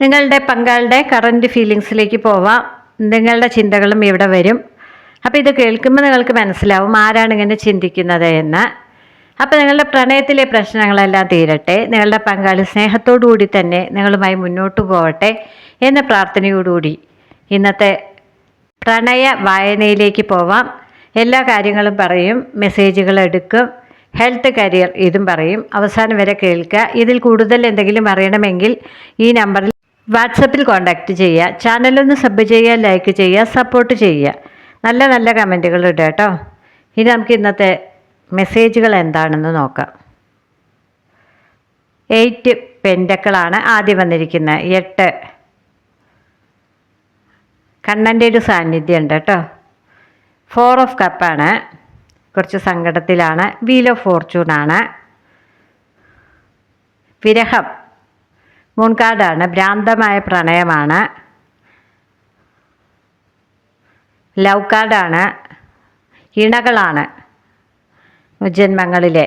നിങ്ങളുടെ പങ്കാളിയുടെ കറന്റ് ഫീലിങ്സിലേക്ക് പോവാം. നിങ്ങളുടെ ചിന്തകളും ഇവിടെ വരും. അപ്പോൾ ഇത് കേൾക്കുമ്പോൾ നിങ്ങൾക്ക് മനസ്സിലാവും ആരാണ് ഇങ്ങനെ ചിന്തിക്കുന്നത് എന്ന്. അപ്പോൾ നിങ്ങളുടെ പ്രണയത്തിലെ പ്രശ്നങ്ങളെല്ലാം തീരട്ടെ. നിങ്ങളുടെ പങ്കാളി സ്നേഹത്തോടുകൂടി തന്നെ നിങ്ങളുമായി മുന്നോട്ട് പോകട്ടെ എന്ന പ്രാർത്ഥനയോടുകൂടി ഇന്നത്തെ പ്രണയ വായനയിലേക്ക് പോവാം. എല്ലാ കാര്യങ്ങളും പറയും മെസ്സേജുകൾ എടുക്കും ഹെൽത്ത് കരിയർ ഇതും പറയും. അവസാനം വരെ കേൾക്കുക. ഇതിൽ കൂടുതൽ എന്തെങ്കിലും അറിയണമെങ്കിൽ ഈ നമ്പറിൽ വാട്സപ്പിൽ കോൺടാക്റ്റ് ചെയ്യുക ചാനലൊന്ന് സബ് ചെയ്യുക ലൈക്ക് ചെയ്യുക സപ്പോർട്ട് ചെയ്യുക. നല്ല നല്ല കമന്റുകൾ ഇടുക കേട്ടോ. ഇനി നമുക്ക് ഇന്നത്തെ മെസ്സേജുകൾ എന്താണെന്ന് നോക്കാം. എയ്റ്റ് പെൻഡക്കളാണ് ആദ്യം വന്നിരിക്കുന്നത്. എട്ട് കണ്ണന്റെ ഒരു സാന്നിധ്യം ഉണ്ട് കേട്ടോ ഫോർ ഓഫ് കപ്പാണ് കുറച്ച് സങ്കടത്തിലാണ്. വീൽ ഓഫ് ഫോർച്യൂണാണ് വിരഹം. മൂൺ കാർഡാണ് ഭ്രാന്തമായ പ്രണയമാണ്. ലവ് കാർഡാണ്. ഇണകളാണ് ജന്മങ്ങളിലെ.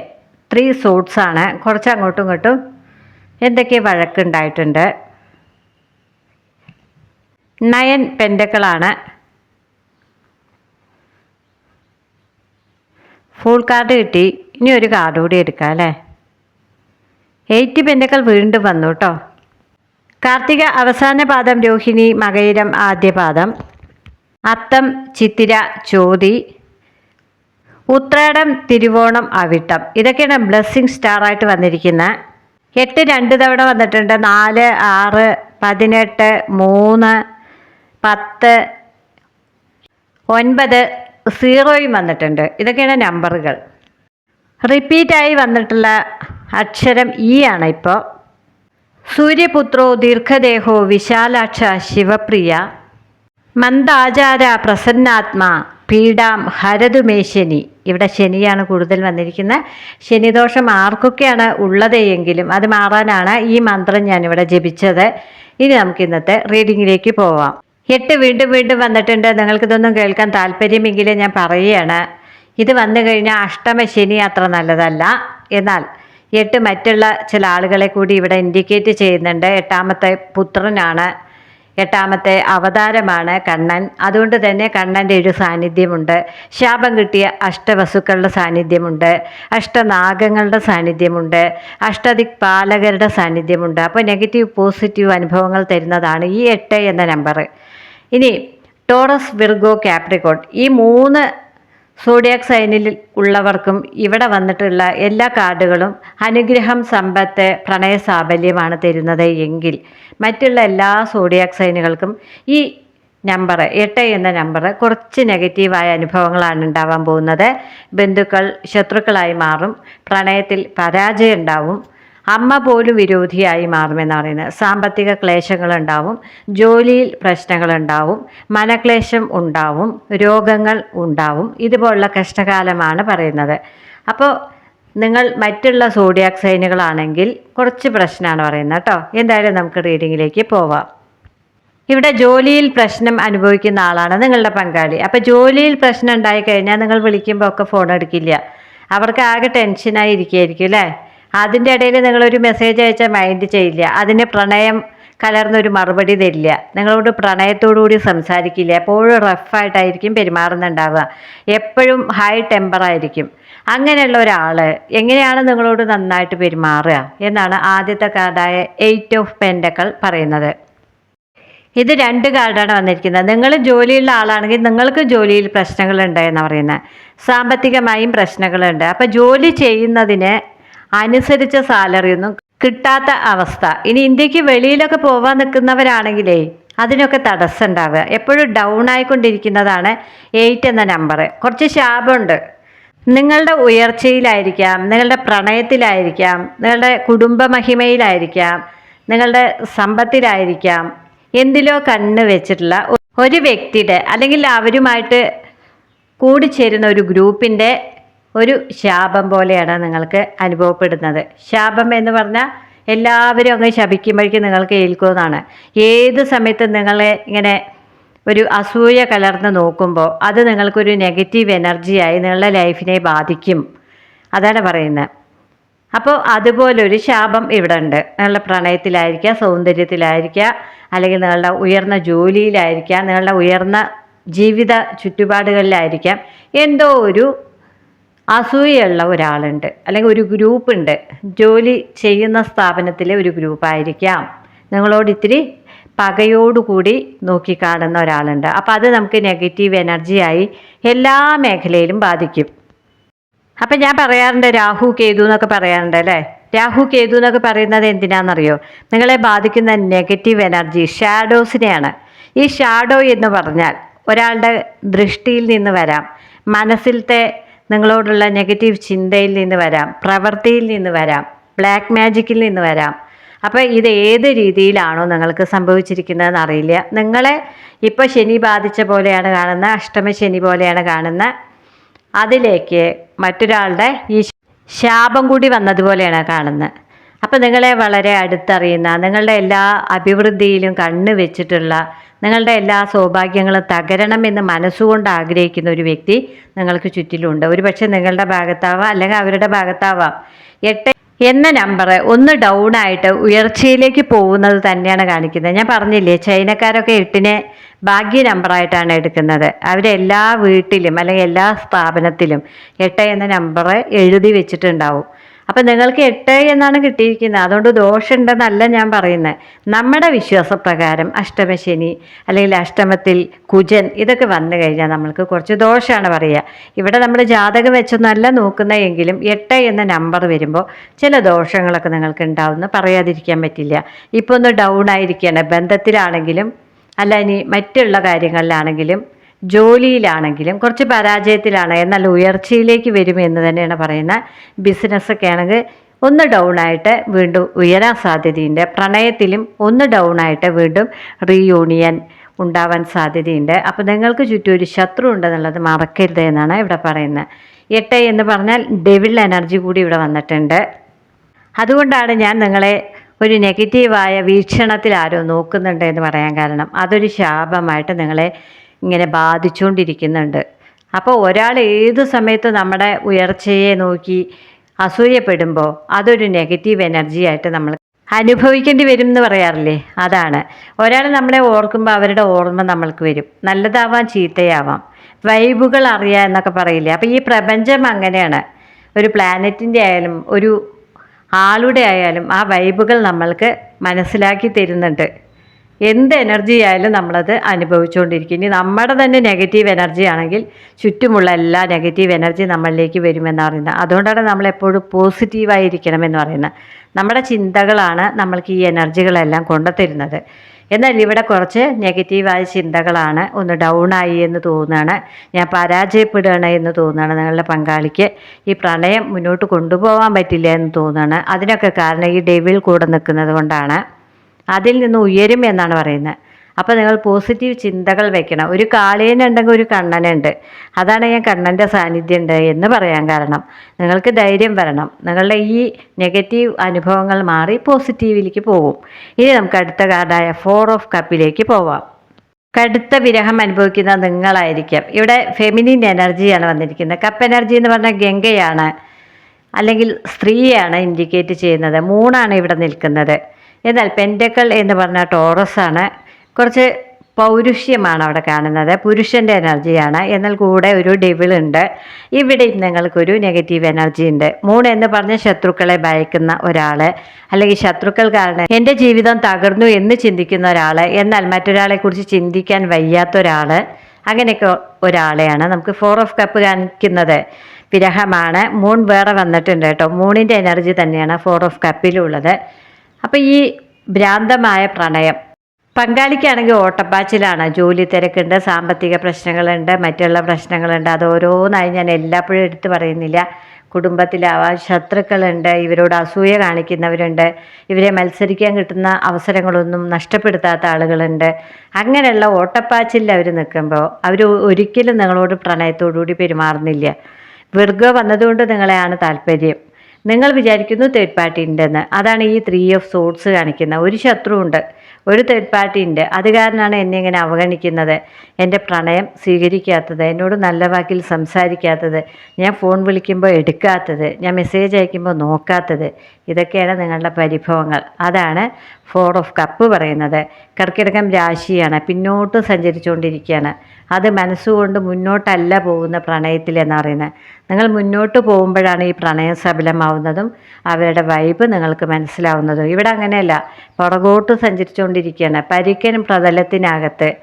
ത്രീ സൂട്ട്സാണ് കുറച്ച് അങ്ങോട്ടും ഇങ്ങോട്ടും എന്തൊക്കെ വഴക്കുണ്ടായിട്ടുണ്ട്. നയൻ പെൻഡക്കളാണ്. ഫുൾ കാർഡ് കിട്ടി. ഇനി ഒരു കാർഡ് കൂടി എടുക്കാം അല്ലേ? എയ്റ്റ് പെൻഡക്കൾ വീണ്ടും വന്നു കേട്ടോ. കാർത്തിക അവസാന പാദം രോഹിണി മകയിരം ആദ്യ പാദം. അത്തം ചിത്തിര ചോതി ഉത്രാടം തിരുവോണം അവിട്ടം. ഇതൊക്കെയാണ് ബ്ലെസ്സിങ് സ്റ്റാറായിട്ട് വന്നിരിക്കുന്നത് എട്ട് രണ്ട് തവണ വന്നിട്ടുണ്ട്. നാല് ആറ് പതിനെട്ട് മൂന്ന് പത്ത് ഒൻപത് സീറോയും വന്നിട്ടുണ്ട്. ഇതൊക്കെയാണ് നമ്പറുകൾ. റിപ്പീറ്റായി വന്നിട്ടുള്ള അക്ഷരം ഇ ആണ് ഇപ്പോൾ. സൂര്യപുത്രോ ദീർഘദേഹോ വിശാലാക്ഷ ശിവപ്രിയ. മന്ദാചാര പ്രസന്നാത്മാ പീഡാം ഹരതുമേ ശനി. ഇവിടെ ശനിയാണ് കൂടുതൽ വന്നിരിക്കുന്നത്. ശനിദോഷം ആർക്കൊക്കെയാണ് ഉള്ളത് എങ്കിലും അത് മാറാനാണ് ഈ മന്ത്രം ഞാനിവിടെ ജപിച്ചത്. ഇനി നമുക്ക് ഇന്നത്തെ റീഡിങ്ങിലേക്ക് പോവാം. എട്ട് വീണ്ടും വീണ്ടും വന്നിട്ടുണ്ട്. നിങ്ങൾക്കിതൊന്നും കേൾക്കാൻ താല്പര്യമെങ്കിൽ ഞാൻ പറയുകയാണ്. ഇത് വന്നു കഴിഞ്ഞാൽ അഷ്ടമ ശനി അത്ര നല്ലതല്ല. എന്നാൽ എട്ട് മറ്റുള്ള ചില ആളുകളെ കൂടി ഇവിടെ ഇൻഡിക്കേറ്റ് ചെയ്യുന്നുണ്ട്. എട്ടാമത്തെ പുത്രനാണ്. എട്ടാമത്തെ അവതാരമാണ് കണ്ണൻ. അതുകൊണ്ട് തന്നെ കണ്ണന്റെ ഒരു സാന്നിധ്യമുണ്ട്. ശാപം കിട്ടിയ അഷ്ടവസുക്കളുടെ സാന്നിധ്യമുണ്ട്. അഷ്ടനാഗങ്ങളുടെ സാന്നിധ്യമുണ്ട്. അഷ്ടദിക്പാലകരുടെ സാന്നിധ്യമുണ്ട്. അപ്പോൾ നെഗറ്റീവ് പോസിറ്റീവ് അനുഭവങ്ങൾ തരുന്നതാണ് ഈ എട്ട് എന്ന നമ്പർ ഇനി ടോറസ് വിർഗോ ക്യാപ്രിക്കോട്ട് ഈ മൂന്ന് സോഡിയാക് സൈനിൽ ഉള്ളവർക്കും ഇവിടെ വന്നിട്ടുള്ള എല്ലാ കാർഡുകളും അനുഗ്രഹം സമ്പത്ത് പ്രണയ സാബല്യമാണ് തരുന്നത് എങ്കിൽ മറ്റുള്ള എല്ലാ സോഡിയാക് സൈനുകൾക്കും ഈ നമ്പർ എട്ട് എന്ന നമ്പർ കുറച്ച് നെഗറ്റീവായ അനുഭവങ്ങളാണ് ഉണ്ടാവാൻ പോകുന്നത്. ബന്ധുക്കൾ ശത്രുക്കളായി മാറും. പ്രണയത്തിൽ പരാജയം ഉണ്ടാവും അമ്മ പോലും വിരോധിയായി മാറുമെന്ന് പറയുന്നത്. സാമ്പത്തിക ക്ലേശങ്ങളുണ്ടാവും ജോലിയിൽ പ്രശ്നങ്ങളുണ്ടാവും മനക്ലേശം ഉണ്ടാവും രോഗങ്ങൾ ഉണ്ടാവും. ഇതുപോലുള്ള കഷ്ടകാലമാണ് പറയുന്നത്. അപ്പോൾ നിങ്ങൾ മറ്റുള്ള സോഡിയാക് സൈനുകളാണെങ്കിൽ കുറച്ച് പ്രശ്നമാണ് പറയുന്നത് കേട്ടോ. എന്തായാലും നമുക്ക് റീഡിങ്ങിലേക്ക് പോവാം. ഇവിടെ ജോലിയിൽ പ്രശ്നം അനുഭവിക്കുന്ന ആളാണ് നിങ്ങളുടെ പങ്കാളി. അപ്പോൾ ജോലിയിൽ പ്രശ്നം ഉണ്ടായി കഴിഞ്ഞാൽ നിങ്ങൾ വിളിക്കുമ്പോൾ ഒക്കെ ഫോൺ എടുക്കില്ല. അവർക്ക് ആകെ ടെൻഷനായി ഇരിക്കുകയായിരിക്കും അല്ലേ? അതിന്റെ ഇടയിൽ നിങ്ങളൊരു മെസ്സേജ് അയച്ചാൽ മൈൻഡ് ചെയ്യില്ല. അതിന് പ്രണയം കലർന്നൊരു മറുപടി തരില്ല. നിങ്ങളോട് പ്രണയത്തോടു കൂടി സംസാരിക്കില്ല. എപ്പോഴും റഫായിട്ടായിരിക്കും പെരുമാറുന്നുണ്ടാവുക. എപ്പോഴും ഹൈ ടെമ്പർ ആയിരിക്കും. അങ്ങനെയുള്ള ഒരാൾ എങ്ങനെയാണ് നിങ്ങളോട് നന്നായിട്ട് പെരുമാറുക എന്നാണ് ആദ്യത്തെ കാർഡായ എയ്റ്റ് ഓഫ് പെൻഡക്കൾ പറയുന്നത്. ഇത് രണ്ട് കാർഡാണ് വന്നിരിക്കുന്നത്. നിങ്ങൾ ജോലിയുള്ള ആളാണെങ്കിൽ നിങ്ങൾക്ക് ജോലിയിൽ പ്രശ്നങ്ങളുണ്ട് എന്ന് പറയുന്നത്. സാമ്പത്തികമായും പ്രശ്നങ്ങളുണ്ട്. അപ്പോൾ ജോലി ചെയ്യുന്നതിന് അനുസരിച്ച സാലറി ഒന്നും കിട്ടാത്ത അവസ്ഥ. ഇനി ഇന്ത്യയ്ക്ക് വെളിയിലൊക്കെ പോവാൻ നിൽക്കുന്നവരാണെങ്കിലേ അതിനൊക്കെ തടസ്സം ഉണ്ടാവുക എപ്പോഴും ഡൗൺ ആയിക്കൊണ്ടിരിക്കുന്നതാണ് എയ്റ്റ് എന്ന നമ്പർ കുറച്ച് ശാപമുണ്ട്. നിങ്ങളുടെ ഉയർച്ചയിലായിരിക്കാം നിങ്ങളുടെ പ്രണയത്തിലായിരിക്കാം നിങ്ങളുടെ കുടുംബ മഹിമയിലായിരിക്കാം നിങ്ങളുടെ സമ്പത്തിലായിരിക്കാം. എന്തിലോ കണ്ണ് വെച്ചിട്ടുള്ള ഒരു വ്യക്തിയുടെ അല്ലെങ്കിൽ അവരുമായിട്ട് കൂടിച്ചേരുന്ന ഒരു ഗ്രൂപ്പിന്റെ ഒരു ശാപം പോലെയാണ് നിങ്ങൾക്ക് അനുഭവപ്പെടുന്നത്. ശാപം എന്ന് പറഞ്ഞാൽ എല്ലാവരും അങ്ങ് ശപിക്കുമ്പോഴേക്കും നിങ്ങൾക്ക് ഏൽക്കുന്നതാണ് ഏത് സമയത്തും നിങ്ങളെ ഇങ്ങനെ ഒരു അസൂയ കലർന്ന് നോക്കുമ്പോൾ അത് നിങ്ങൾക്കൊരു നെഗറ്റീവ് എനർജിയായി നിങ്ങളുടെ ലൈഫിനെ ബാധിക്കും. അതാണ് പറയുന്നത് അപ്പോൾ അതുപോലൊരു ശാപം ഇവിടെ ഉണ്ട് നിങ്ങളുടെ പ്രണയത്തിലായിരിക്കുക സൗന്ദര്യത്തിലായിരിക്കുക അല്ലെങ്കിൽ നിങ്ങളുടെ ഉയർന്ന ജോലിയിലായിരിക്കാം നിങ്ങളുടെ ഉയർന്ന ജീവിത ചുറ്റുപാടുകളിലായിരിക്കാം. എന്തോ ഒരു അസൂയുള്ള ഒരാളുണ്ട്. അല്ലെങ്കിൽ ഒരു ഗ്രൂപ്പ് ഉണ്ട് ജോലി ചെയ്യുന്ന സ്ഥാപനത്തിലെ ഒരു ഗ്രൂപ്പായിരിക്കാം. നിങ്ങളോട് ഇത്തിരി പകയോടുകൂടി നോക്കിക്കാണുന്ന ഒരാളുണ്ട്. അപ്പം അത് നമുക്ക് നെഗറ്റീവ് എനർജിയായി എല്ലാ മേഖലയിലും ബാധിക്കും. അപ്പം ഞാൻ പറയാറുണ്ട് രാഹു കേതു എന്നൊക്കെ പറയാറുണ്ട് അല്ലേ? രാഹു കേതു എന്നൊക്കെ പറയുന്നത് എന്തിനാണെന്നറിയോ നിങ്ങളെ ബാധിക്കുന്ന നെഗറ്റീവ് എനർജി ഷാഡോസിനെയാണ് ഈ ഷാഡോ എന്ന് പറഞ്ഞാൽ ഒരാളുടെ ദൃഷ്ടിയിൽ നിന്ന് വരാം. മനസ്സിലത്തെ നിങ്ങളോടുള്ള നെഗറ്റീവ് ചിന്തയിൽ നിന്ന് വരാം പ്രവൃത്തിയിൽ നിന്ന് വരാം ബ്ലാക്ക് മാജിക്കിൽ നിന്ന് വരാം. അപ്പോൾ ഇത് ഏത് രീതിയിലാണോ നിങ്ങൾക്ക് സംഭവിച്ചിരിക്കുന്നതെന്ന് അറിയില്ല. നിങ്ങളെ ഇപ്പോൾ ശനി ബാധിച്ച പോലെയാണ് കാണുന്ന അഷ്ടമ ശനി പോലെയാണ് കാണുന്ന അതിലേക്ക് മറ്റൊരാളുടെ ഈ ശാപം കൂടി വന്നതുപോലെയാണ് കാണുന്നത്. അപ്പം നിങ്ങളെ വളരെ അടുത്തറിയുന്ന നിങ്ങളുടെ എല്ലാ അഭിവൃദ്ധിയിലും കണ്ണ് വെച്ചിട്ടുള്ള നിങ്ങളുടെ എല്ലാ സൗഭാഗ്യങ്ങളും തകരണമെന്ന് മനസ്സുകൊണ്ട് ആഗ്രഹിക്കുന്ന ഒരു വ്യക്തി നിങ്ങൾക്ക് ചുറ്റിലുണ്ട്. ഒരു പക്ഷേ നിങ്ങളുടെ ഭാഗത്താവാം അല്ലെങ്കിൽ അവരുടെ ഭാഗത്താവാം. എട്ട് എന്ന നമ്പർ ഒന്ന് ഡൗൺ ആയിട്ട് ഉയർച്ചയിലേക്ക് പോകുന്നത് തന്നെയാണ് കാണിക്കുന്നത്. ഞാൻ പറഞ്ഞില്ലേ ചൈനക്കാരൊക്കെ എട്ടിനെ ഭാഗ്യ നമ്പറായിട്ടാണ് എടുക്കുന്നത്. അവരെല്ലാ വീട്ടിലും അല്ലെങ്കിൽ എല്ലാ സ്ഥാപനത്തിലും എട്ട് എന്ന നമ്പർ എഴുതി വെച്ചിട്ടുണ്ടാവും. അപ്പം നിങ്ങൾക്ക് എട്ട് എന്നാണ് കിട്ടിയിരിക്കുന്നത്. അതുകൊണ്ട് ദോഷമുണ്ടെന്നല്ല ഞാൻ പറയുന്നത് നമ്മുടെ വിശ്വാസപ്രകാരം അഷ്ടമശനി അല്ലെങ്കിൽ അഷ്ടമത്തിൽ കുജൻ ഇതൊക്കെ വന്നു കഴിഞ്ഞാൽ നമ്മൾക്ക് കുറച്ച് ദോഷമാണ് പറയുക. ഇവിടെ നമ്മൾ ജാതകം വെച്ചൊന്നല്ല നോക്കുന്നതെങ്കിലും എട്ട് എന്ന നമ്പർ വരുമ്പോൾ ചില ദോഷങ്ങളൊക്കെ നിങ്ങൾക്ക് ഉണ്ടാവുമെന്ന് പറയാതിരിക്കാൻ പറ്റില്ല. ഇപ്പോൾ ഒന്ന് ഡൗൺ ആയിരിക്കുകയാണ്. ബന്ധത്തിലാണെങ്കിലും അല്ല ഇനി മറ്റുള്ള കാര്യങ്ങളിലാണെങ്കിലും ജോലിയിലാണെങ്കിലും കുറച്ച് പരാജയത്തിലാണ് എന്നാൽ ഉയർച്ചയിലേക്ക് വരും എന്ന് തന്നെയാണ് പറയുന്നത് ബിസിനസ്സൊക്കെ ആണെങ്കിൽ ഒന്ന് ഡൗൺ ആയിട്ട് വീണ്ടും ഉയരാൻ സാധ്യതയുണ്ട്. പ്രണയത്തിലും ഒന്ന് ഡൗൺ ആയിട്ട് വീണ്ടും റീയൂണിയൻ ഉണ്ടാവാൻ സാധ്യതയുണ്ട്. അപ്പോൾ നിങ്ങൾക്ക് ചുറ്റും ഒരു ശത്രു ഉണ്ടെന്നുള്ളത് മറക്കരുത് എന്നാണ് ഇവിടെ പറയുന്നത്. എട്ട് എന്ന് പറഞ്ഞാൽ ഡെവിൾ എനർജി കൂടി ഇവിടെ വന്നിട്ടുണ്ട്. അതുകൊണ്ടാണ് ഞാൻ നിങ്ങളെ ഒരു നെഗറ്റീവായ വീക്ഷണത്തിൽ ആരോ നോക്കുന്നുണ്ട് എന്ന് പറയാൻ കാരണം. അതൊരു ശാപമായിട്ട് നിങ്ങളെ ഇങ്ങനെ ബാധിച്ചുകൊണ്ടിരിക്കുന്നുണ്ട്. അപ്പോൾ ഒരാൾ ഏത് സമയത്ത് നമ്മുടെ ഉയർച്ചയെ നോക്കി അസൂയപ്പെടുമ്പോൾ അതൊരു നെഗറ്റീവ് എനർജി ആയിട്ട് നമ്മൾ അനുഭവിക്കേണ്ടി വരും എന്ന് പറയാറില്ലേ? അതാണ്. ഒരാൾ നമ്മളെ ഓർക്കുമ്പോൾ അവരുടെ ഓർമ്മ നമ്മൾക്ക് വരും. നല്ലതാവാം ചീത്തയാവാം. വൈബുകൾ അറിയാം എന്നൊക്കെ പറയില്ലേ? അപ്പോൾ ഈ പ്രപഞ്ചം അങ്ങനെയാണ്. ഒരു പ്ലാനറ്റിന്റെ ആയാലും ഒരു ആളുടെ ആയാലും ആ വൈബുകൾ നമ്മൾക്ക് മനസ്സിലാക്കി തരുന്നുണ്ട്. എന്ത് എനർജി ആയാലും നമ്മളത് അനുഭവിച്ചുകൊണ്ടിരിക്കും. ഇനി നമ്മുടെ തന്നെ നെഗറ്റീവ് എനർജി ആണെങ്കിൽ ചുറ്റുമുള്ള എല്ലാ നെഗറ്റീവ് എനർജി നമ്മളിലേക്ക് വരുമെന്ന് പറയുന്നത്. അതുകൊണ്ടാണ് നമ്മൾ എപ്പോഴും പോസിറ്റീവായിരിക്കണം എന്ന് പറയുന്നത്. നമ്മുടെ ചിന്തകളാണ് നമ്മൾക്ക് ഈ എനർജികളെല്ലാം കൊണ്ടുതരുന്നത്. എന്നാൽ ഇവിടെ കുറച്ച് നെഗറ്റീവായ ചിന്തകളാണ് ഒന്ന് ഡൗൺ ആയി എന്ന് തോന്നുകയാണ്. ഞാൻ പരാജയപ്പെടുകയാണ് എന്ന് തോന്നുകയാണ് നിങ്ങളുടെ പങ്കാളിക്ക്. ഈ പ്രണയം മുന്നോട്ട് കൊണ്ടുപോകാൻ പറ്റില്ല എന്ന് തോന്നുകയാണ്. അതിനൊക്കെ കാരണം ഈ ഡെവിൽ കൂടെ നിൽക്കുന്നത് കൊണ്ടാണ്. അതിൽ നിന്ന് ഉയരും എന്നാണ് പറയുന്നത്. അപ്പോൾ നിങ്ങൾ പോസിറ്റീവ് ചിന്തകൾ വെക്കണം. ഒരു കാളേനുണ്ടെങ്കിൽ ഒരു കണ്ണനുണ്ട്. അതാണ് ഞാൻ കണ്ണന്റെ സാന്നിധ്യം ഉണ്ട് എന്ന് പറയാൻ കാരണം. നിങ്ങൾക്ക് ധൈര്യം വരണം. നിങ്ങളുടെ ഈ നെഗറ്റീവ് അനുഭവങ്ങൾ മാറി പോസിറ്റീവിലേക്ക് പോകും. ഇനി നമുക്ക് അടുത്ത കാർഡായ ഫോർ ഓഫ് കപ്പിലേക്ക് പോവാം. കടുത്ത വിരഹം അനുഭവിക്കുന്ന നിങ്ങളായിരിക്കാം. ഇവിടെ ഫെമിനിൻ എനർജിയാണ് വന്നിരിക്കുന്നത്. കപ്പ് എനർജി എന്ന് പറഞ്ഞാൽ ഗംഗയാണ്. അല്ലെങ്കിൽ സ്ത്രീയാണ് ഇൻഡിക്കേറ്റ് ചെയ്യുന്നത്. മൂണാണ് ഇവിടെ നിൽക്കുന്നത്. എന്നാൽ പെന്റക്കൾ എന്ന് പറഞ്ഞ ടോറസാണ് കുറച്ച് പൗരുഷ്യമാണ് അവിടെ കാണുന്നത്. പുരുഷന്റെ എനർജിയാണ് എന്നാൽ കൂടെ ഒരു ഡെവിൾ ഉണ്ട്. ഇവിടെയും നിങ്ങൾക്കൊരു നെഗറ്റീവ് എനർജി ഉണ്ട്. മൂന്ന് എന്ന് പറഞ്ഞ ശത്രുക്കളെ ഭയക്കുന്ന ഒരാൾ അല്ലെങ്കിൽ ശത്രുക്കൾ കാരണം എന്റെ ജീവിതം തകർന്നു എന്ന് ചിന്തിക്കുന്ന ഒരാൾ എന്നാൽ മറ്റൊരാളെ കുറിച്ച് ചിന്തിക്കാൻ വയ്യാത്ത ഒരാൾ അങ്ങനെയൊക്കെ ഒരാളെയാണ് നമുക്ക് ഫോർ ഓഫ് കപ്പ് കാണിക്കുന്നത്. വിരഹമാണ്. മൂൺ വേറെ വന്നിട്ടുണ്ട് കേട്ടോ. മൂണിന്റെ എനർജി തന്നെയാണ് ഫോർ ഓഫ് കപ്പിലുള്ളത് അപ്പോൾ ഈ ഭ്രാന്തമായ പ്രണയം. പങ്കാളിക്കാണെങ്കിൽ ഓട്ടപ്പാച്ചിലാണ്. ജോലി തിരക്കുണ്ട് സാമ്പത്തിക പ്രശ്നങ്ങളുണ്ട് മറ്റുള്ള പ്രശ്നങ്ങളുണ്ട്. അത് ഓരോന്നായി ഞാൻ എല്ലാപ്പോഴും എടുത്തു പറയുന്നില്ല. കുടുംബത്തിലാവാം ശത്രുക്കളുണ്ട് ഇവരോട് അസൂയ കാണിക്കുന്നവരുണ്ട് ഇവരെ മത്സരിക്കാൻ കിട്ടുന്ന അവസരങ്ങളൊന്നും നഷ്ടപ്പെടുത്താത്ത ആളുകളുണ്ട്. അങ്ങനെയുള്ള ഓട്ടപ്പാച്ചിൽ അവർ നിൽക്കുമ്പോൾ അവർ ഒരിക്കലും നിങ്ങളോട് പ്രണയത്തോടുകൂടി പെരുമാറുന്നില്ല. വെറുകെ വന്നതുകൊണ്ട് നിങ്ങളെയാണ് താല്പര്യം. നിങ്ങൾ വിചാരിക്കുന്നു തേർഡ് പാർട്ടി ഉണ്ടെന്ന്. അതാണ് ഈ ത്രീ ഓഫ് സോട്സ് കാണിക്കുന്ന. ഒരു ശത്രു ഉണ്ട് ഒരു തേർഡ് പാർട്ടി ഉണ്ട്. അത് കാരണമാണ് എന്നെ ഇങ്ങനെ അവഗണിക്കുന്നത്. എന്റെ പ്രണയം സ്വീകരിക്കാത്തത് എന്നോട് നല്ല വാക്കിൽ സംസാരിക്കാത്തത് ഞാൻ ഫോൺ വിളിക്കുമ്പോൾ എടുക്കാത്തത് ഞാൻ മെസ്സേജ് അയക്കുമ്പോൾ നോക്കാത്തത് ഇതൊക്കെയാണ് നിങ്ങളുടെ പരിഭവങ്ങൾ. അതാണ് ഫോർ ഓഫ് കപ്പ് പറയുന്നത്. കർക്കിടകം രാശിയാണ്. പിന്നോട്ട് സഞ്ചരിച്ചുകൊണ്ടിരിക്കുകയാണ്. അത് മനസ്സുകൊണ്ട് മുന്നോട്ടല്ല പോകുന്ന പ്രണയത്തിലെന്ന് പറയുന്നത്. നിങ്ങൾ മുന്നോട്ട് പോകുമ്പോഴാണ് ഈ പ്രണയം സഫലമാവുന്നതും അവരുടെ വൈബ് നിങ്ങൾക്ക് മനസ്സിലാവുന്നതും. ഇവിടെ അങ്ങനെയല്ല. പുറകോട്ട് സഞ്ചരിച്ചുകൊണ്ടിരിക്കുകയാണ്. പരിക്കനും പ്രതലത്തിനകത്ത്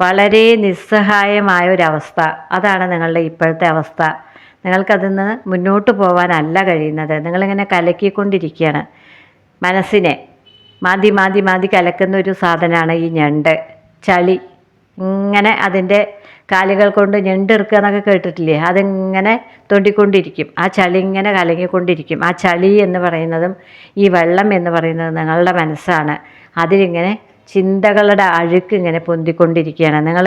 വളരെ നിസ്സഹായമായ ഒരവസ്ഥ അതാണ് നിങ്ങളുടെ ഇപ്പോഴത്തെ അവസ്ഥ. നിങ്ങൾക്കതിൽ നിന്ന് മുന്നോട്ട് പോകാനല്ല കഴിയുന്നത്. നിങ്ങളിങ്ങനെ കലക്കിക്കൊണ്ടിരിക്കുകയാണ് മനസ്സിനെ. മാതി മാതി മാതി കലക്കുന്ന ഒരു സാധനമാണ് ഈ ഞണ്ട്. ചളി. ഇങ്ങനെ അതിന്റെ കാലുകൾ കൊണ്ട് ഞെണ്ടെടുക്കുക എന്നൊക്കെ കേട്ടിട്ടില്ലേ? അതിങ്ങനെ തൊണ്ടിക്കൊണ്ടിരിക്കും. ആ ചളി ഇങ്ങനെ കലങ്ങിക്കൊണ്ടിരിക്കും. ആ ചളി എന്ന് പറയുന്നതും ഈ വെള്ളം എന്ന് പറയുന്നത് നിങ്ങളുടെ മനസ്സാണ്. അതിലിങ്ങനെ ചിന്തകളുടെ അഴുക്ക് ഇങ്ങനെ പൊന്തിക്കൊണ്ടിരിക്കുകയാണ്. നിങ്ങൾ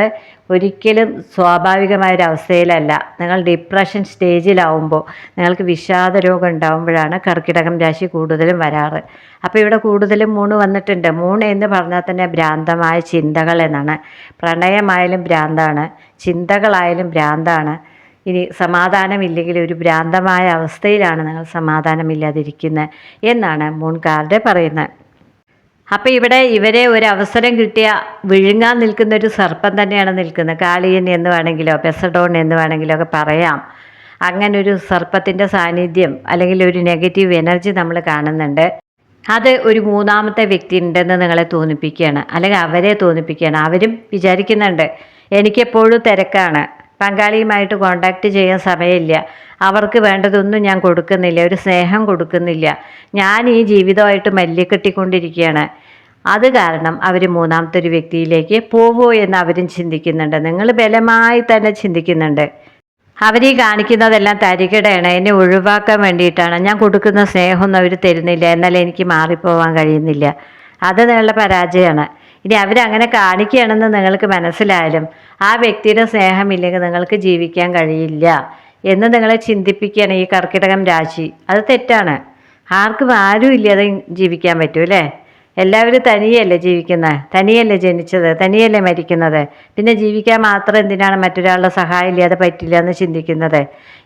ഒരിക്കലും സ്വാഭാവികമായ ഒരു അവസ്ഥയിലല്ല നിങ്ങൾ ഡിപ്രഷൻ സ്റ്റേജിലാവുമ്പോൾ നിങ്ങൾക്ക് വിഷാദ രോഗം ഉണ്ടാകുമ്പോഴാണ് കർക്കിടകം രാശി കൂടുതലും വരാറ്. അപ്പോൾ ഇവിടെ കൂടുതലും മൂണ് വന്നിട്ടുണ്ട്. മൂണ് എന്ന് പറഞ്ഞാൽ തന്നെ ഭ്രാന്തമായ ചിന്തകൾ എന്നാണ്. പ്രണയമായാലും ഭ്രാന്താണ്. ചിന്തകളായാലും ഭ്രാന്താണ്. ഇനി സമാധാനമില്ലെങ്കിൽ ഒരു ഭ്രാന്തമായ അവസ്ഥയിലാണ് നിങ്ങൾ സമാധാനമില്ലാതിരിക്കുന്നത് എന്നാണ് മൂൺ കാർഡ് പറയുന്നത്. അപ്പോൾ ഇവിടെ ഇവരെ ഒരു അവസരം കിട്ടിയ വിഴുങ്ങാൻ നിൽക്കുന്ന ഒരു സർപ്പം തന്നെയാണ് നിൽക്കുന്നത്. കാളിയൻ എന്ന് വേണമെങ്കിലോ പെസഡോൺ എന്ന് വേണമെങ്കിലോ ഒക്കെ പറയാം. അങ്ങനെ ഒരു സർപ്പത്തിന്റെ സാന്നിധ്യം അല്ലെങ്കിൽ ഒരു നെഗറ്റീവ് എനർജി നമ്മൾ കാണുന്നുണ്ട്. അത് ഒരു മൂന്നാമത്തെ വ്യക്തി ഉണ്ടെന്ന് നിങ്ങളെ തോന്നിപ്പിക്കുകയാണ്. അല്ലെങ്കിൽ അവരെ തോന്നിപ്പിക്കുകയാണ്. അവരും വിചാരിക്കുന്നുണ്ട് എനിക്കെപ്പോഴും തിരക്കാണ്. പങ്കാളിയുമായിട്ട് കോണ്ടാക്ട് ചെയ്യാൻ സമയമില്ല. അവർക്ക് വേണ്ടതൊന്നും ഞാൻ കൊടുക്കുന്നില്ല. ഒരു സ്നേഹം കൊടുക്കുന്നില്ല. ഞാൻ ഈ ജീവിതമായിട്ട് മല്ലിക്കെട്ടിക്കൊണ്ടിരിക്കുകയാണ്. അത് കാരണം അവർ മൂന്നാമത്തെ ഒരു വ്യക്തിയിലേക്ക് പോവോ എന്ന് അവരും ചിന്തിക്കുന്നുണ്ട്. നിങ്ങൾ ബലമായി തന്നെ ചിന്തിക്കുന്നുണ്ട്. അവർ ഈ കാണിക്കുന്നതെല്ലാം തരികിടയാണ്. എന്നെ ഒഴിവാക്കാൻ വേണ്ടിയിട്ടാണ്. ഞാൻ കൊടുക്കുന്ന സ്നേഹമൊന്നും അവർ തരുന്നില്ല. എന്നാൽ എനിക്ക് മാറിപ്പോവാൻ കഴിയുന്നില്ല. അത് നിങ്ങളുടെ പരാജയമാണ്. ഇനി അവരങ്ങനെ കാണിക്കുകയാണെന്ന് നിങ്ങൾക്ക് മനസ്സിലായാലും ആ വ്യക്തിയുടെ സ്നേഹമില്ലെങ്കിൽ നിങ്ങൾക്ക് ജീവിക്കാൻ കഴിയില്ല എന്ന് നിങ്ങളെ ചിന്തിപ്പിക്കുകയാണ് ഈ കർക്കിടകം രാശി. അത് തെറ്റാണ്. ആർക്കും ആരും ഇല്ലാതെ ജീവിക്കാൻ പറ്റൂ അല്ലേ? എല്ലാവരും തനിയല്ലേ ജീവിക്കുന്നത് തനിയല്ലേ ജനിച്ചത്? തനിയല്ലേ മരിക്കുന്നത്? പിന്നെ ജീവിക്കാൻ മാത്രം എന്തിനാണ് മറ്റൊരാളുടെ സഹായം ഇല്ലാതെ പറ്റില്ല എന്ന് ചിന്തിക്കുന്നത്?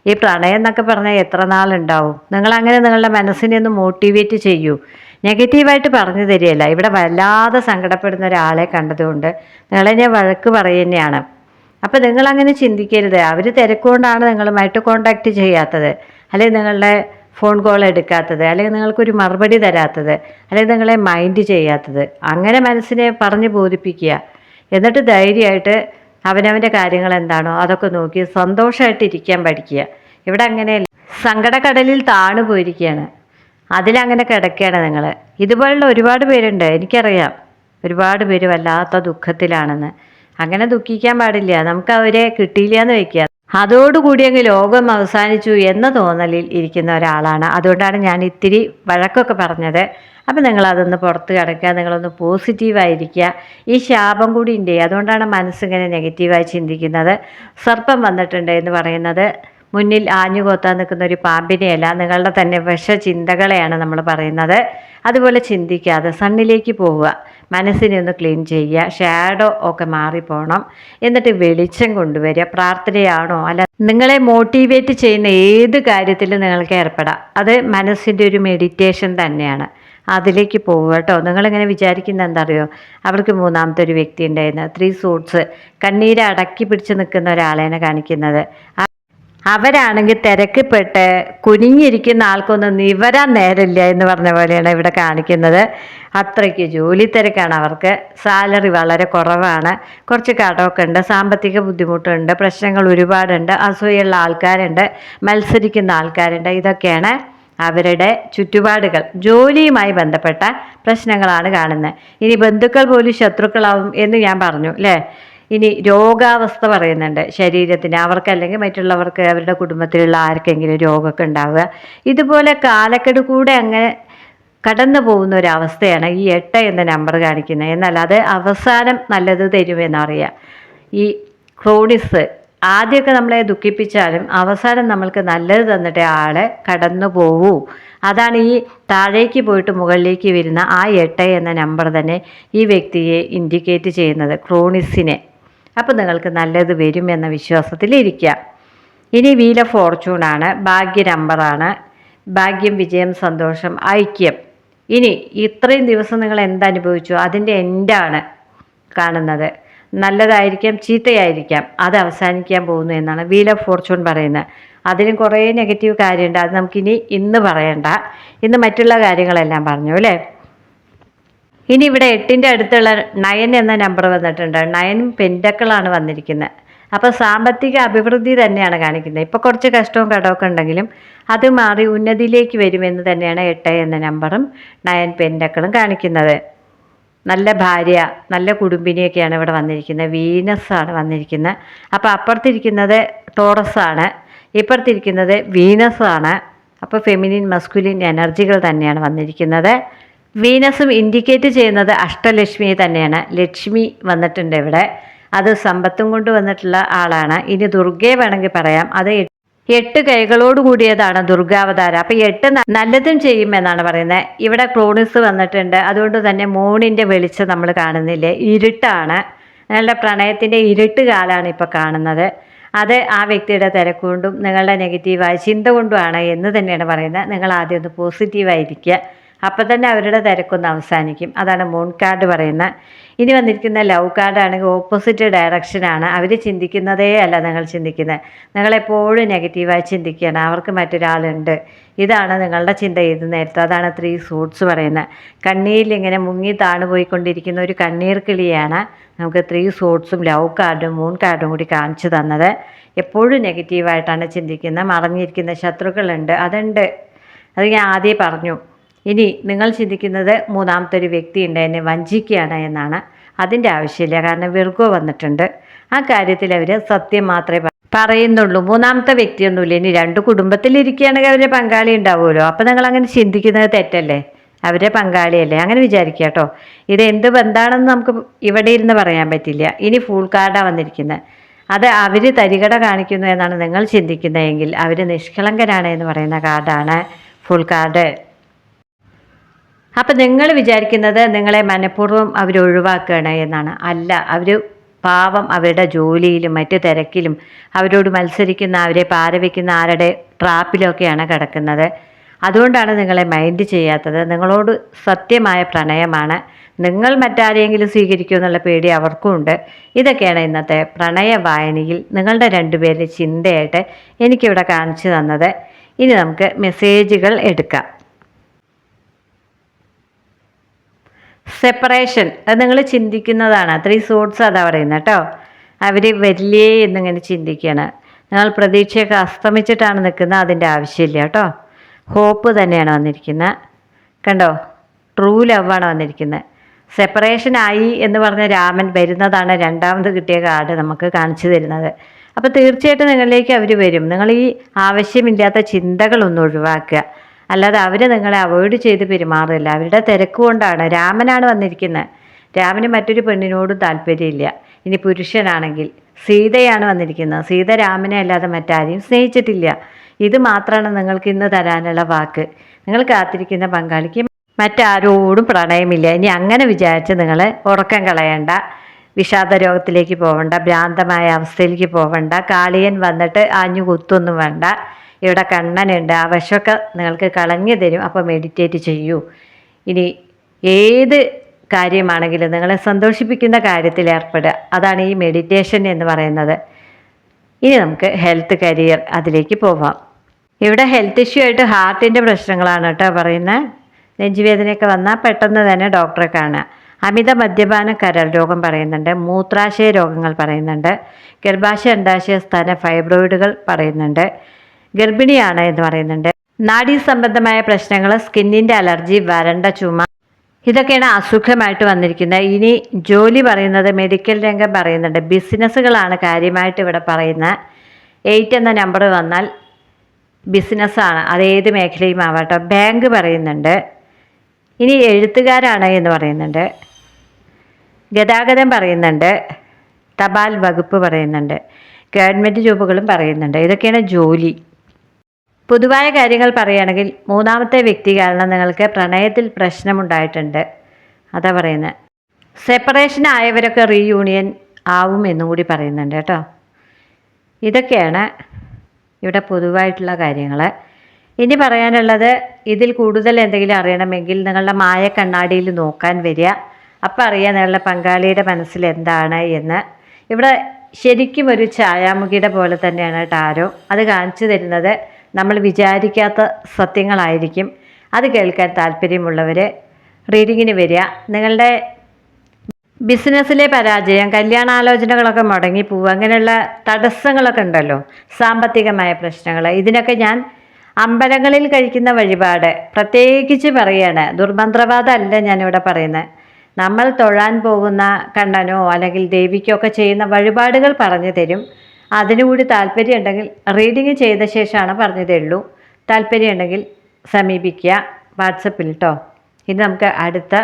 ഈ പ്രണയം എന്നൊക്കെ പറഞ്ഞാൽ എത്ര നാളുണ്ടാവും? നിങ്ങളങ്ങനെ നിങ്ങളുടെ മനസ്സിനെ ഒന്ന് മോട്ടിവേറ്റ് ചെയ്യൂ. നെഗറ്റീവായിട്ട് പറഞ്ഞു തരികയല്ല. ഇവിടെ വല്ലാതെ സങ്കടപ്പെടുന്ന ഒരാളെ കണ്ടതുകൊണ്ട് നിങ്ങളെ ഞാൻ വഴക്ക് പറയുന്നതാണ് അപ്പോൾ നിങ്ങളങ്ങനെ ചിന്തിക്കരുത്. അവർ തിരക്കുകൊണ്ടാണ് നിങ്ങളുമായിട്ട് കോണ്ടാക്ട് ചെയ്യാത്തത്. അല്ലെങ്കിൽ നിങ്ങളുടെ ഫോൺ കോൾ എടുക്കാത്തത് അല്ലെങ്കിൽ നിങ്ങൾക്കൊരു മറുപടി തരാത്തത് അല്ലെങ്കിൽ നിങ്ങളെ മൈൻഡ് ചെയ്യാത്തത് അങ്ങനെ മനസ്സിനെ പറഞ്ഞ് ബോധിപ്പിക്കുക. എന്നിട്ട് ധൈര്യമായിട്ട് അവനവന്റെ കാര്യങ്ങൾ എന്താണോ അതൊക്കെ നോക്കി സന്തോഷമായിട്ട് ഇരിക്കാൻ പഠിക്കുക. ഇവിടെ അങ്ങനെയല്ല സങ്കടക്കടലിൽ താണു പോയിരിക്കുകയാണ്. അതിലങ്ങനെ കിടക്കുകയാണ് നിങ്ങൾ ഇതുപോലുള്ള ഒരുപാട് പേരുണ്ട് എനിക്കറിയാം. ഒരുപാട് പേര് വല്ലാത്ത ദുഃഖത്തിലാണെന്ന്. അങ്ങനെ ദുഃഖിക്കാൻ പാടില്ല. നമുക്ക് അവരെ കിട്ടിയില്ല എന്ന് വെക്കുക അതോടുകൂടി അങ്ങ് ലോകം അവസാനിച്ചു എന്ന തോന്നലിൽ ഇരിക്കുന്ന ഒരാളാണ്. അതുകൊണ്ടാണ് ഞാൻ ഇത്തിരി വഴക്കൊക്കെ പറഞ്ഞത്. അപ്പം നിങ്ങളതൊന്ന് പുറത്ത് കിടക്കുക നിങ്ങളൊന്ന് പോസിറ്റീവായിരിക്കുക ഈ ശാപം കൂടി ഉണ്ട് അതുകൊണ്ടാണ് മനസ്സിങ്ങനെ നെഗറ്റീവായി ചിന്തിക്കുന്നത്. സർപ്പം വന്നിട്ടുണ്ട് എന്ന് പറയുന്നത് മുന്നിൽ ആഞ്ഞു കോത്താൻ നിൽക്കുന്ന ഒരു പാമ്പിനെയല്ല നിങ്ങളുടെ തന്നെ വിഷ ചിന്തകളെയാണ് നമ്മൾ പറയുന്നത്. അതുപോലെ ചിന്തിക്കാതെ സണ്ണിലേക്ക് പോവുക. മനസ്സിനെ ഒന്ന് ക്ലീൻ ചെയ്യുക ഷാഡോ ഒക്കെ മാറിപ്പോണം. എന്നിട്ട് വെളിച്ചം കൊണ്ടുവരിക പ്രാർത്ഥനയാണോ? അല്ല നിങ്ങളെ മോട്ടിവേറ്റ് ചെയ്യുന്ന ഏത് കാര്യത്തിലും നിങ്ങൾക്ക് ഏർപ്പെടാം. അത് മനസ്സിന്റെ ഒരു മെഡിറ്റേഷൻ തന്നെയാണ്. അതിലേക്ക് പോവുക കേട്ടോ. നിങ്ങളിങ്ങനെ വിചാരിക്കുന്ന എന്താ അറിയോ അവർക്ക് മൂന്നാമത്തെ ഒരു വ്യക്തി ഉണ്ടായിരുന്നു. ത്രീ സൂട്ട്സ് കണ്ണീര് അടക്കി പിടിച്ച് നിൽക്കുന്ന ഒരാളെയാണ് കാണിക്കുന്നത്. അവരാണെങ്കിൽ തിരക്കിപ്പെട്ട് കുനിഞ്ഞിരിക്കുന്ന ആൾക്കൊന്നും നിവരാൻ നേരമില്ല എന്ന് പറഞ്ഞ പോലെയാണ് ഇവിടെ കാണിക്കുന്നത്. അത്രയ്ക്ക് ജോലി തിരക്കാണ് അവർക്ക്. സാലറി വളരെ കുറവാണ്. കുറച്ച് കടമൊക്കെ ഉണ്ട് സാമ്പത്തിക ബുദ്ധിമുട്ടുണ്ട് പ്രശ്നങ്ങൾ ഒരുപാടുണ്ട് അസൂയുള്ള ആൾക്കാരുണ്ട് മത്സരിക്കുന്ന ആൾക്കാരുണ്ട്. ഇതൊക്കെയാണ് അവരുടെ ചുറ്റുപാടുകൾ. ജോലിയുമായി ബന്ധപ്പെട്ട പ്രശ്നങ്ങളാണ് കാണുന്നത്. ഇനി ബന്ധുക്കൾ പോലും ശത്രുക്കളാവും എന്ന് ഞാൻ പറഞ്ഞു അല്ലേ? ഇനി രോഗാവസ്ഥ പറയുന്നുണ്ട്. ശരീരത്തിന് അവർക്ക് അല്ലെങ്കിൽ മറ്റുള്ളവർക്ക് അവരുടെ കുടുംബത്തിലുള്ള ആർക്കെങ്കിലും രോഗമൊക്കെ ഉണ്ടാവുക. ഇതുപോലെ കാലക്കെടു കൂടെ അങ്ങനെ കടന്നു പോകുന്ന ഒരവസ്ഥയാണ് ഈ എട്ട് എന്ന നമ്പർ കാണിക്കുന്നത്. എന്നാൽ അത് അവസാനം നല്ലത് തരുമെന്നറിയാം. ഈ ക്രോണിസ് ആദ്യമൊക്കെ നമ്മളെ ദുഃഖിപ്പിച്ചാലും അവസാനം നമ്മൾക്ക് നല്ലത് തന്നിട്ട് ആളെ കടന്നു പോവൂ അതാണ് ഈ താഴേക്ക് പോയിട്ട് മുകളിലേക്ക് വരുന്ന ആ എട്ട് എന്ന നമ്പർ തന്നെ ഈ വ്യക്തിയെ ഇൻഡിക്കേറ്റ് ചെയ്യുന്നത് ക്രോണിസിനെ. അപ്പോൾ നിങ്ങൾക്ക് നല്ലത് വരും എന്ന വിശ്വാസത്തിൽ ഇരിക്കുക. ഇനി വീൽ ഓഫ് ഫോർച്യൂണാണ് ഭാഗ്യ നമ്പറാണ് ഭാഗ്യം വിജയം സന്തോഷം ഐക്യം. ഇനി ഇത്രയും ദിവസം നിങ്ങൾ എന്തനുഭവിച്ചു അതിന്റെ എൻഡാണ് കാണുന്നത്. നല്ലതായിരിക്കാം ചീത്തയായിരിക്കാം. അത് അവസാനിക്കാൻ പോകുന്നു എന്നാണ് വീൽ ഓഫ് ഫോർച്യൂൺ പറയുന്നത്. അതിനും കുറേ നെഗറ്റീവ് കാര്യമുണ്ട്. അത് നമുക്കിനി ഇന്ന് പറയണ്ട. ഇന്ന് മറ്റുള്ള കാര്യങ്ങളെല്ലാം പറഞ്ഞു അല്ലേ? ഇനി ഇവിടെ എട്ടിന്റെ അടുത്തുള്ള നയൻ എന്ന നമ്പർ വന്നിട്ടുണ്ട്. നയനും പെൻഡക്കളാണ് വന്നിരിക്കുന്നത് അപ്പോൾ സാമ്പത്തിക അഭിവൃദ്ധി തന്നെയാണ് കാണിക്കുന്നത് ഇപ്പോൾ കുറച്ച് കഷ്ടവും കടമൊക്കെ ഉണ്ടെങ്കിലും അത് മാറി ഉന്നതിയിലേക്ക് വരുമെന്ന് തന്നെയാണ് എട്ട് എന്ന നമ്പറും നയൻ പെൻഡക്കളും കാണിക്കുന്നത്. നല്ല ഭാര്യ നല്ല കുടുംബിനിയൊക്കെയാണ് ഇവിടെ വന്നിരിക്കുന്നത് വീനസ് ആണ് വന്നിരിക്കുന്നത് അപ്പോൾ അപ്പുറത്തിരിക്കുന്നത് ടോറസ് ആണ്. ഇപ്പുറത്തിരിക്കുന്നത് ആണ്. അപ്പോൾ ഫെമിനിൻ മസ്കുലിൻ എനർജികൾ തന്നെയാണ് വന്നിരിക്കുന്നത്. വീനസും ഇൻഡിക്കേറ്റ് ചെയ്യുന്നത് അഷ്ടലക്ഷ്മിയെ തന്നെയാണ്. ലക്ഷ്മി വന്നിട്ടുണ്ട് ഇവിടെ. അത് സമ്പത്തും കൊണ്ട് വന്നിട്ടുള്ള ആളാണ്. ഇനി ദുർഗയെ വേണമെങ്കിൽ പറയാം. അത് എട്ട് കൈകളോട് കൂടിയതാണ് ദുർഗാവതാരം. അപ്പം എട്ട് നല്ലതും ചെയ്യുമെന്നാണ് പറയുന്നത്. ഇവിടെ ക്ലോണിസ് വന്നിട്ടുണ്ട്. അതുകൊണ്ട് തന്നെ മൂണിന്റെ വെളിച്ചം നമ്മൾ കാണുന്നില്ലേ? ഇരുട്ടാണ്. നിങ്ങളുടെ പ്രണയത്തിന്റെ ഇരുട്ട് കാലാണ് ഇപ്പോൾ കാണുന്നത്. അത് ആ വ്യക്തിയുടെ തിരക്കുകൊണ്ടും നിങ്ങളുടെ നെഗറ്റീവായ ചിന്ത കൊണ്ടുമാണ് എന്ന് തന്നെയാണ് പറയുന്നത്. നിങ്ങൾ ആദ്യം ഒന്ന് പോസിറ്റീവായിരിക്കുക. അപ്പം തന്നെ അവരുടെ തിരക്കൊന്ന് അവസാനിക്കും. അതാണ് മൂൺ കാർഡ് പറയുന്ന ഇനി വന്നിരിക്കുന്ന ലവ് കാർഡ് ആണെങ്കിൽ ഓപ്പോസിറ്റ് ഡയറക്ഷനാണ് അവർ ചിന്തിക്കുന്നതേ അല്ല നിങ്ങൾ ചിന്തിക്കുന്നത്. നിങ്ങളെപ്പോഴും നെഗറ്റീവായി ചിന്തിക്കുകയാണ്. അവർക്ക് മറ്റൊരാളുണ്ട്. ഇതാണ് നിങ്ങളുടെ ചിന്ത ചെയ്ത് നേരത്തെ. അതാണ് ത്രീ സൂട്ട്സ് പറയുന്നത്. കണ്ണീരിൽ ഇങ്ങനെ മുങ്ങി താണു പോയിക്കൊണ്ടിരിക്കുന്ന ഒരു കണ്ണീർ കിളിയാണ് നമുക്ക് ത്രീ സൂട്ട്സും ലവ് കാർഡും മൂൺ കാർഡും കൂടി കാണിച്ചു തന്നത്. എപ്പോഴും നെഗറ്റീവായിട്ടാണ് ചിന്തിക്കുന്നത്. മറഞ്ഞിരിക്കുന്ന ശത്രുക്കളുണ്ട്. അതുണ്ട്. അത് ഞാൻ ആദ്യമേ പറഞ്ഞു. ഇനി നിങ്ങൾ ചിന്തിക്കുന്നത് മൂന്നാമത്തെ ഒരു വ്യക്തിയുണ്ട് എന്നെ വഞ്ചിക്കുകയാണ് എന്നാണ്. അതിന്റെ ആവശ്യമില്ല കാരണം വിർഗോ വന്നിട്ടുണ്ട്. ആ കാര്യത്തിൽ അവർ സത്യം മാത്രമേ പറയുന്നുള്ളൂ. മൂന്നാമത്തെ വ്യക്തിയൊന്നുമില്ല. ഇനി രണ്ട് കുടുംബത്തിലിരിക്കുകയാണെങ്കിൽ അവരുടെ പങ്കാളി ഉണ്ടാവുമല്ലോ. അപ്പം നിങ്ങൾ അങ്ങനെ ചിന്തിക്കുന്നത് തെറ്റല്ലേ? അവരെ പങ്കാളിയല്ലേ? അങ്ങനെ വിചാരിക്കുക കേട്ടോ. ഇത് എന്ത് ബന്ധാണെന്ന് നമുക്ക് ഇവിടെ ഇരുന്ന് പറയാൻ പറ്റില്ല. ഇനി ഫുൾ കാർഡാണ് വന്നിരിക്കുന്നത്. അത് അവർ തരികട കാണിക്കുന്നു എന്നാണ് നിങ്ങൾ ചിന്തിക്കുന്നതെങ്കിൽ അവർ നിഷ്കളങ്കരാണ് എന്ന് പറയുന്ന കാർഡാണ് ഫുൾ കാർഡ് അപ്പം നിങ്ങൾ വിചാരിക്കുന്നത് നിങ്ങളെ മനഃപൂർവം അവർ ഒഴിവാക്കുകയാണ് എന്നാണ്. അല്ല അവർ പാവം അവരുടെ ജോലിയിലും മറ്റു തിരക്കിലും അവരോട് മത്സരിക്കുന്ന അവരെ പാരവയ്ക്കുന്ന ആരുടെ ട്രാപ്പിലൊക്കെയാണ് കിടക്കുന്നത്. അതുകൊണ്ടാണ് നിങ്ങളെ മൈൻഡ് ചെയ്യാത്തത്. നിങ്ങളോട് സത്യമായ പ്രണയമാണ്. നിങ്ങൾ മറ്റാരെയെങ്കിലും സ്വീകരിക്കുമോ എന്നുള്ള പേടി അവർക്കും ഉണ്ട്. ഇതൊക്കെയാണ് ഇന്നത്തെ പ്രണയ വായനയിൽ നിങ്ങളുടെ രണ്ടുപേരുടെ ചിന്തയായിട്ട് എനിക്കിവിടെ കാണിച്ചു തന്നത്. ഇനി നമുക്ക് മെസ്സേജുകൾ എടുക്കാം. സെപ്പറേഷൻ അത് നിങ്ങൾ ചിന്തിക്കുന്നതാണ്. ത്രീ സോട്ട്സ് അതാ പറയുന്നത് കേട്ടോ. അവർ വരില്ലേ എന്നിങ്ങനെ ചിന്തിക്കുകയാണ്. നിങ്ങൾ പ്രതീക്ഷയൊക്കെ അസ്തമിച്ചിട്ടാണ് നിൽക്കുന്നത്. അതിന്റെ ആവശ്യമില്ല കേട്ടോ. ഹോപ്പ് തന്നെയാണ് വന്നിരിക്കുന്നത്. കണ്ടോ? ട്രൂ ലവാണ് വന്നിരിക്കുന്നത്. സെപ്പറേഷൻ ആയി എന്ന് പറഞ്ഞ രാമൻ വരുന്നതാണ് രണ്ടാമത് കിട്ടിയ കാർഡ് നമുക്ക് കാണിച്ചു തരുന്നത്. അപ്പോൾ തീർച്ചയായിട്ടും നിങ്ങളിലേക്ക് അവർ വരും. നിങ്ങൾ ഈ ആവശ്യമില്ലാത്ത ചിന്തകളൊന്നും ഒഴിവാക്കുക. അല്ലാതെ അവർ നിങ്ങളെ അവോയ്ഡ് ചെയ്ത് പെരുമാറില്ല അവരുടെ തിരക്ക് കൊണ്ടാണ് രാമനാണ് വന്നിരിക്കുന്നത്. രാമന് മറ്റൊരു പെണ്ണിനോടും താല്പര്യമില്ല. ഇനി പുരുഷനാണെങ്കിൽ സീതയാണ് വന്നിരിക്കുന്നത്. സീത രാമനെ അല്ലാതെ മറ്റാരെയും സ്നേഹിച്ചിട്ടില്ല. ഇത് മാത്രമാണ് നിങ്ങൾക്ക് ഇന്ന് തരാനുള്ള വാക്ക്. നിങ്ങൾ കാത്തിരിക്കുന്ന പങ്കാളിക്ക് മറ്റാരോടും പ്രണയമില്ല. ഇനി അങ്ങനെ വിചാരിച്ച് നിങ്ങൾ ഉറക്കം കളയണ്ട. വിഷാദ രോഗത്തിലേക്ക് പോവണ്ട. ഭ്രാന്തമായ അവസ്ഥയിലേക്ക് പോവണ്ട. കാളിയൻ വന്നിട്ട് ആഞ്ഞു കുത്തൊന്നും വേണ്ട. ഇവിടെ കണ്ണനുണ്ട്. ആ വശമൊക്കെ നിങ്ങൾക്ക് കളഞ്ഞു തരും. അപ്പോൾ മെഡിറ്റേറ്റ് ചെയ്യൂ. ഇനി ഏത് കാര്യമാണെങ്കിലും നിങ്ങളെ സന്തോഷിപ്പിക്കുന്ന കാര്യത്തിൽ ഏർപ്പെടുക. അതാണ് ഈ മെഡിറ്റേഷൻ എന്ന് പറയുന്നത്. ഇനി നമുക്ക് ഹെൽത്ത് കരിയർ അതിലേക്ക് പോവാം. ഇവിടെ ഹെൽത്ത് ഇഷ്യൂ ആയിട്ട് ഹാർട്ടിന്റെ പ്രശ്നങ്ങളാണ് കേട്ടോ പറയുന്നത്. നെഞ്ചുവേദനയൊക്കെ വന്നാൽ പെട്ടെന്ന് തന്നെ ഡോക്ടറെ കാണുക. അമിത മദ്യപാന കരൾ രോഗം പറയുന്നുണ്ട്. മൂത്രാശയ രോഗങ്ങൾ പറയുന്നുണ്ട്. ഗർഭാശയ അണ്ടാശയ സ്ഥാന ഫൈബ്രോയിഡുകൾ പറയുന്നുണ്ട്. ഗർഭിണിയാണ് എന്ന് പറയുന്നുണ്ട്. നാഡീ സംബന്ധമായ പ്രശ്നങ്ങൾ സ്കിന്നിന്റെ അലർജി വരണ്ട ചുമ ഇതൊക്കെയാണ് അസുഖമായിട്ട് വന്നിരിക്കുന്നത്. ഇനി ജോലി പറയുന്നത് മെഡിക്കൽ രംഗം പറയുന്നുണ്ട്. ബിസിനസ്സുകളാണ് കാര്യമായിട്ട് ഇവിടെ പറയുന്നത്. എയ്റ്റ് എന്ന നമ്പർ വന്നാൽ ബിസിനസ്സാണ്. അത് ഏത് മേഖലയും ആവട്ടെ. ബാങ്ക് പറയുന്നുണ്ട്. ഇനി എഴുത്തുകാരാണ് എന്ന് പറയുന്നുണ്ട്. ഗതാഗതം പറയുന്നുണ്ട്. തപാൽ വകുപ്പ് പറയുന്നുണ്ട്. ഗവൺമെന്റ് ജോബുകളും പറയുന്നുണ്ട്. ഇതൊക്കെയാണ് ജോലി. പൊതുവായ കാര്യങ്ങൾ പറയുകയാണെങ്കിൽ മൂന്നാമത്തെ വ്യക്തി കാരണം നിങ്ങൾക്ക് പ്രണയത്തിൽ പ്രശ്നമുണ്ടായിട്ടുണ്ട്. അതാ പറയുന്നത് സെപ്പറേഷൻ ആയവരൊക്കെ റീയൂണിയൻ ആവും എന്നും കൂടി പറയുന്നുണ്ട് കേട്ടോ. ഇതൊക്കെയാണ് ഇവിടെ പൊതുവായിട്ടുള്ള കാര്യങ്ങൾ. ഇനി പറയാനുള്ളത് ഇതിൽ കൂടുതൽ എന്തെങ്കിലും അറിയണമെങ്കിൽ നിങ്ങളുടെ മായ കണ്ണാടിയിൽ നോക്കാൻ വരിക. അപ്പം അറിയാം നിങ്ങളുടെ പങ്കാളിയുടെ മനസ്സിൽ എന്താണ് എന്ന്. ഇവിടെ ശരിക്കും ഒരു ഛായാമുഖിയുടെ പോലെ തന്നെയാണ് ടാരോ അത് കാണിച്ചു തരുന്നത്. നമ്മൾ വിചാരിക്കാത്ത സത്യങ്ങളായിരിക്കും. അത് കേൾക്കാൻ താല്പര്യമുള്ളവർ റീഡിങ്ങിന് വരിക. നിങ്ങളുടെ ബിസിനസ്സിലെ പരാജയം കല്യാണാലോചനകളൊക്കെ മുടങ്ങിപ്പോവുക അങ്ങനെയുള്ള തടസ്സങ്ങളൊക്കെ ഉണ്ടല്ലോ. സാമ്പത്തികമായ പ്രശ്നങ്ങൾ ഇതിനൊക്കെ ഞാൻ അമ്പലങ്ങളിൽ കഴിക്കുന്ന വഴിപാട്. പ്രത്യേകിച്ച് പറയാണ് ദുർമന്ത്രവാദമല്ല ഞാനിവിടെ പറയുന്നത് നമ്മൾ തൊഴാൻ പോകുന്ന കണ്ണനോ അല്ലെങ്കിൽ ദേവിക്കോ ഒക്കെ ചെയ്യുന്ന വഴിപാടുകൾ പറഞ്ഞു തരും. അതിനുകൂടി താല്പര്യമുണ്ടെങ്കിൽ റീഡിങ് ചെയ്ത ശേഷമാണ് പറഞ്ഞു തരുള്ളൂ താല്പര്യമുണ്ടെങ്കിൽ സമീപിക്കുക വാട്സപ്പിൽ കേട്ടോ ഇനി നമുക്ക് അടുത്ത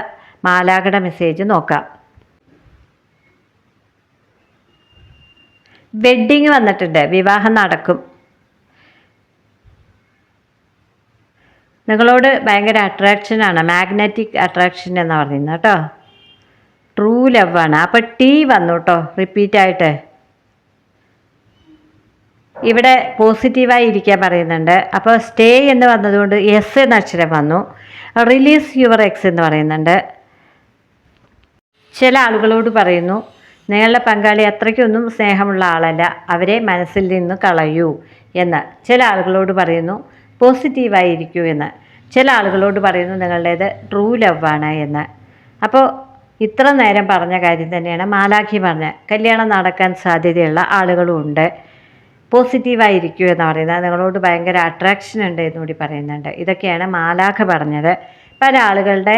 മാലാകട മെസ്സേജ് നോക്കാം. വെഡ്ഡിങ് വന്നിട്ടുണ്ട്. വിവാഹം നടക്കും. നിങ്ങളോട് ഭയങ്കര അട്രാക്ഷനാണ് മാഗ്നറ്റിക് അട്രാക്ഷൻ എന്നാണ് പറയുന്നത് കേട്ടോ. ട്രൂ ലവ് ആണ്. അപ്പോൾ ടീ വന്നു കേട്ടോ റിപ്പീറ്റായിട്ട് ഇവിടെ പോസിറ്റീവായി ഇരിക്കാൻ പറയുന്നുണ്ട്. അപ്പോൾ സ്റ്റേ എന്ന് വന്നതുകൊണ്ട് എസ് എന്ന അക്ഷരം വന്നു. റിലീസ് യുവർ എക്സ് എന്ന് പറയുന്നുണ്ട്. ചില ആളുകളോട് പറയുന്നു നിങ്ങളുടെ പങ്കാളി അത്രയ്ക്കൊന്നും സ്നേഹമുള്ള ആളല്ല. അവരെ മനസ്സിൽ നിന്ന് കളയൂ എന്ന്. ചില ആളുകളോട് പറയുന്നു പോസിറ്റീവായിരിക്കൂ എന്ന്. ചില ആളുകളോട് പറയുന്നു നിങ്ങളുടേത് ട്രൂ ലവ് ആണ് എന്ന്. അപ്പോൾ ഇത്ര നേരം പറഞ്ഞ കാര്യം തന്നെയാണ് മാലാഖി പറഞ്ഞ കല്യാണം നടക്കാൻ സാധ്യതയുള്ള ആളുകളും ഉണ്ട്. പോസിറ്റീവായിരിക്കൂ എന്ന് പറയുന്നത്. നിങ്ങളോട് ഭയങ്കര അട്രാക്ഷൻ ഉണ്ട് എന്നുകൂടി പറയുന്നുണ്ട്. ഇതൊക്കെയാണ് മാലാഖ പറഞ്ഞത്. പല ആളുകളുടെ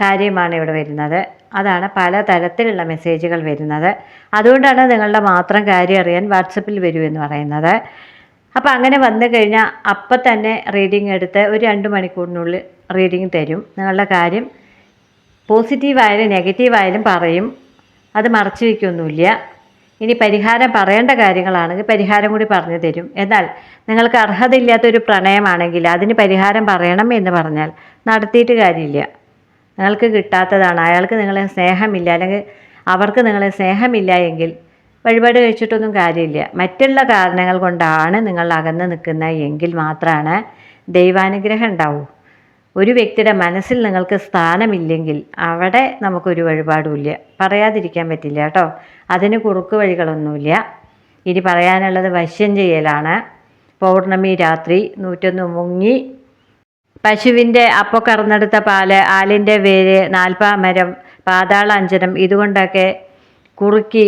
കാര്യമാണ് ഇവിടെ വരുന്നത്. അതാണ് പല തരത്തിലുള്ള മെസ്സേജുകൾ വരുന്നത്. അതുകൊണ്ടാണ് നിങ്ങളുടെ മാത്രം കാര്യം അറിയാൻ വാട്സപ്പിൽ വരൂ എന്ന് പറയുന്നത്. അപ്പോൾ അങ്ങനെ വന്നു കഴിഞ്ഞാൽ അപ്പം തന്നെ റീഡിംഗ് എടുത്ത് ഒരു രണ്ട് മണിക്കൂറിനുള്ളിൽ റീഡിംഗ് തരും. നിങ്ങളുടെ കാര്യം പോസിറ്റീവായാലും നെഗറ്റീവായാലും പറയും. അത് മറച്ചു വയ്ക്കൊന്നുമില്ല ഇനി പരിഹാരം പറയേണ്ട കാര്യങ്ങളാണെങ്കിൽ പരിഹാരം കൂടി പറഞ്ഞു തരും. എന്നാൽ നിങ്ങൾക്ക് അർഹതയില്ലാത്തൊരു പ്രണയമാണെങ്കിൽ അതിന് പരിഹാരം പറയണം എന്ന് പറഞ്ഞാൽ നടത്തിയിട്ട് കാര്യമില്ല. നിങ്ങൾക്ക് കിട്ടാത്തതാണ്. അയാൾക്ക് നിങ്ങളെ സ്നേഹമില്ല. അല്ലെങ്കിൽ അവർക്ക് നിങ്ങളെ സ്നേഹമില്ല എങ്കിൽ വഴിപാട് കഴിച്ചിട്ടൊന്നും കാര്യമില്ല. മറ്റുള്ള കാരണങ്ങൾ കൊണ്ടാണ് നിങ്ങൾ അകന്ന് നിൽക്കുന്നത് എങ്കിൽ മാത്രമാണ് ദൈവാനുഗ്രഹം ഉണ്ടാവൂ. ഒരു വ്യക്തിയുടെ മനസ്സിൽ നിങ്ങൾക്ക് സ്ഥാനമില്ലെങ്കിൽ അവിടെ നമുക്കൊരു വഴിപാടുമില്ല. പറയാതിരിക്കാൻ പറ്റില്ല കേട്ടോ. അതിന് കുറുക്ക് വഴികളൊന്നുമില്ല. ഇനി പറയാനുള്ളത് വശ്യം ചെയ്യലാണ്. പൗർണമി രാത്രി നൂറ്റൊന്ന് മുങ്ങി പശുവിന്റെ അപ്പൊ കറന്നെടുത്ത പാൽ ആലിന്റെ വേര് നാൽപ്പാമരം പാതാളാഞ്ചനം ഇതുകൊണ്ടൊക്കെ കുറുക്കി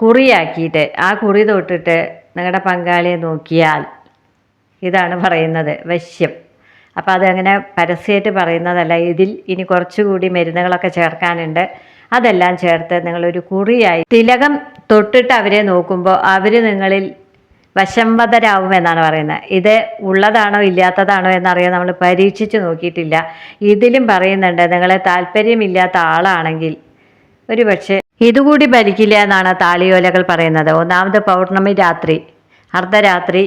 കുറിയാക്കിയിട്ട് ആ കുറി തൊട്ടിട്ട് നിങ്ങളുടെ പങ്കാളിയെ നോക്കിയാൽ ഇതാണ് പറയുന്നത് വശ്യം അപ്പോൾ അതങ്ങനെ പരസ്യമായിട്ട് പറയുന്നതല്ല. ഇതിൽ ഇനി കുറച്ചുകൂടി മരുന്നുകളൊക്കെ ചേർക്കാനുണ്ട്. അതെല്ലാം ചേർത്ത് നിങ്ങളൊരു കുറിയായി. തിലകം തൊട്ടിട്ട് അവരെ നോക്കുമ്പോൾ അവർ നിങ്ങളിൽ വശംവതരാവും എന്നാണ് പറയുന്നത്. ഇത് ഉള്ളതാണോ ഇല്ലാത്തതാണോ എന്നറിയാൻ നമ്മൾ പരീക്ഷിച്ച് നോക്കിയിട്ടില്ല. ഇതിലും പറയുന്നുണ്ട് നിങ്ങളെ താല്പര്യമില്ലാത്ത ആളാണെങ്കിൽ ഒരു പക്ഷേ ഇതുകൂടി ഭരിക്കില്ല എന്നാണ് താളിയോലകൾ പറയുന്നത്. ഒന്നാമത് പൗർണമി രാത്രി അർദ്ധരാത്രി